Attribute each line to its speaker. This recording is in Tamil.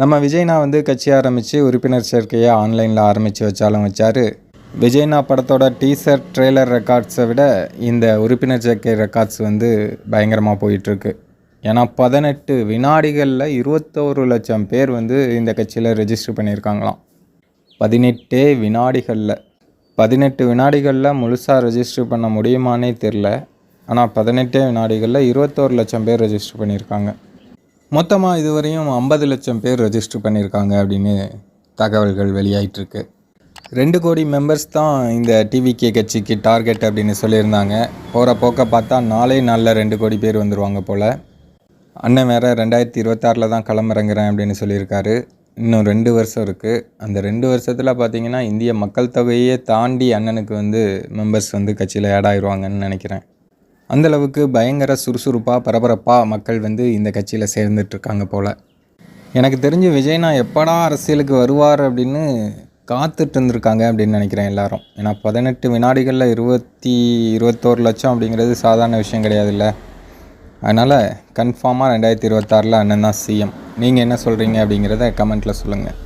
Speaker 1: நம்ம விஜய்னா வந்து கட்சி ஆரம்பித்து உறுப்பினர் சேர்க்கையை ஆன்லைனில் ஆரம்பித்து வச்சாலும் வச்சார். விஜய்னா படத்தோட டீசர் ட்ரெய்லர் ரெக்கார்ட்ஸை விட இந்த உறுப்பினர் சேர்க்கை ரெக்கார்ட்ஸ் வந்து பயங்கரமாக போயிட்டுருக்கு. ஏன்னா பதினெட்டு வினாடிகளில் இருபத்தோரு லட்சம் பேர் வந்து இந்த கட்சியில் ரெஜிஸ்டர் பண்ணியிருக்காங்களாம். பதினெட்டே வினாடிகளில். பதினெட்டு வினாடிகளில் முழுசாக ரெஜிஸ்டர் பண்ண முடியுமானே தெரில ஆனால் பதினெட்டே வினாடிகளில் இருபத்தோரு லட்சம் பேர் ரெஜிஸ்டர் பண்ணியிருக்காங்க. மொத்தமாக இதுவரையும் ஐம்பது லட்சம் பேர் ரெஜிஸ்டர் பண்ணியிருக்காங்க அப்படின்னு தகவல்கள் வெளியாயிட்டிருக்கு. ரெண்டு கோடி மெம்பர்ஸ் தான் இந்த டிவிகே கட்சிக்கு டார்கெட் அப்படின்னு சொல்லியிருந்தாங்க. போகிற போக்க பார்த்தா நாலே நாளில் ரெண்டு கோடி பேர் வந்துடுவாங்க போல். அண்ணன் வேறு ரெண்டாயிரத்தி இருபத்தாறில் தான் களமிறங்குறேன் அப்படின்னு சொல்லியிருக்காரு. இன்னும் ரெண்டு வருஷம் இருக்குது அந்த ரெண்டு வருஷத்தில் பார்த்தீங்கன்னா இந்திய மக்கள் தொகையே தாண்டி அண்ணனுக்கு வந்து மெம்பர்ஸ் வந்து கட்சியில் ஆட் ஆயிடுவாங்கன்னு நினைக்கிறேன். அந்தளவுக்கு பயங்கர சுறுசுறுப்பாக பரபரப்பாக மக்கள் வந்து இந்த கட்சியில் சேர்ந்துட்டுருக்காங்க போல். எனக்கு தெரிஞ்சு விஜய்னா எப்படா அரசியலுக்கு வருவார் அப்படின்னு காத்துட்டு இருந்திருக்காங்க அப்படின்னு நினைக்கிறேன் எல்லாரும். ஏன்னா பதினெட்டு வினாடிகளில் இருபத்தி இருபத்தோரு லட்சம் அப்படிங்கிறது சாதாரண விஷயம் கிடையாதுல்ல. அதனால் கன்ஃபார்மாக ரெண்டாயிரத்தி இருபத்தாறில் அண்ணன் தான் சிஎம் நீங்கள் என்ன சொல்கிறீங்க அப்படிங்கிறத கமெண்ட்டில் சொல்லுங்கள்